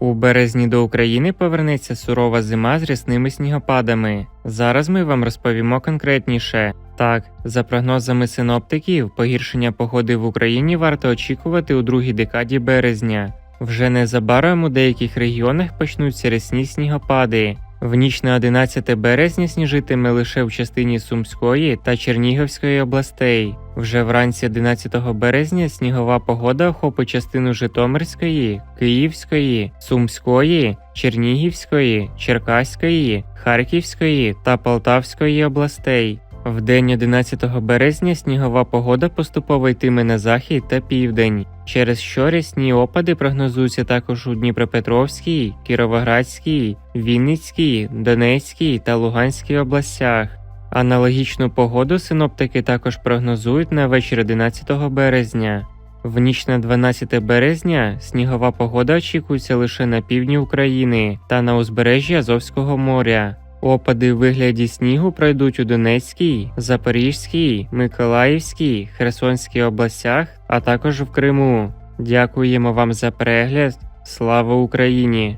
У березні до України повернеться сурова зима з рясними снігопадами. Зараз ми вам розповімо конкретніше. Так, за прогнозами синоптиків, погіршення погоди в Україні варто очікувати у другій декаді березня. Вже незабаром у деяких регіонах почнуться рясні снігопади. В ніч на 11 березня сніжитиме лише в частині Сумської та Чернігівської областей. Вже вранці 11 березня снігова погода охопить частину Житомирської, Київської, Сумської, Чернігівської, Черкаської, Харківської та Полтавської областей. В день 11 березня снігова погода поступово йтиме на захід та південь, через що рясні опади прогнозуються також у Дніпропетровській, Кіровоградській, Вінницькій, Донецькій та Луганській областях. Аналогічну погоду синоптики також прогнозують на вечір 11 березня. В ніч на 12 березня снігова погода очікується лише на півдні України та на узбережжі Азовського моря. Опади в вигляді снігу пройдуть у Донецькій, Запорізькій, Миколаївській, Херсонській областях, а також в Криму. Дякуємо вам за перегляд. Слава Україні!